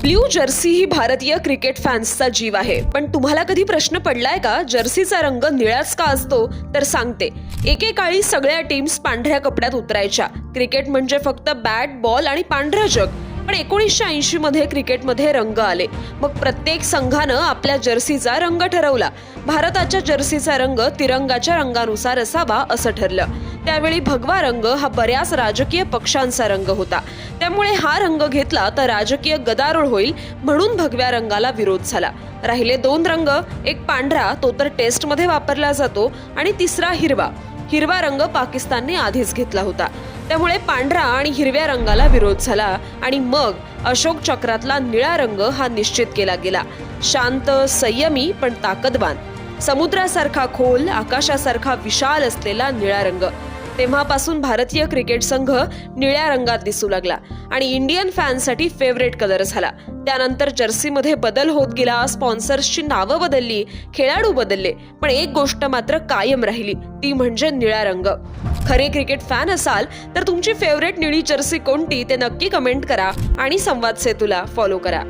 Blue Jersey ही भारतीय cricket फॅन्सचा जीव आहे. पण तुम्हाला कधी प्रश्न पडलाय का? जर्सीचा रंग निळाच का असतो? तर सांगते. एकेकाळी सगळ्या टीम्स पांढऱ्या कपड्यात उतरायच्या. क्रिकेट म्हणजे फक्त बॅट बॉल आणि पांढरं जग. पण एकोणीसशे ऐंशी मध्ये क्रिकेटमध्ये रंग आले. मग प्रत्येक संघानं आपल्या जर्सीचा रंग ठरवला. भारताच्या जर्सीचा रंग तिरंगाच्या रंगानुसार असावा असं ठरलं. त्यावेळी भगवा रंग हा बऱ्याच राजकीय पक्षांचा रंग होता. त्यामुळे हा रंग घेतला तर राजकीय गदारोळ होईल म्हणून भगव्या रंगाला विरोध झाला. राहिले दोन रंग एक पांढरा तो तर टेस्टमध्ये वापरला जातो आणि तिसरा हिरवा. हिरवा रंग पाकिस्तानने आधीच घेतला होता. त्यामुळे पांढरा आणि हिरव्या रंगाला विरोध झाला आणि मग अशोक चक्रातला निळा रंग हा निश्चित केला गेला. शांत संयमी पण ताकदवान. समुद्रासारखा खोल आकाशासारखा विशाल असलेला निळा रंग. तेव्हापासून भारतीय क्रिकेट संघ निळ्या रंगात दिसू लागला आणि इंडियन फॅन्ससाठी फेवरेट कलर झाला. त्यानंतर जर्सीमध्ये बदल होत गेला स्पॉन्सर्सची नावं बदलली खेळाडू बदलले पण एक गोष्ट मात्र कायम राहिली ती म्हणजे निळा रंग. खरे क्रिकेट फॅन असाल तर तुमची फेवरेट निळी जर्सी कोणती ते नक्की कमेंट करा आणि संवाद सेतूला फॉलो करा.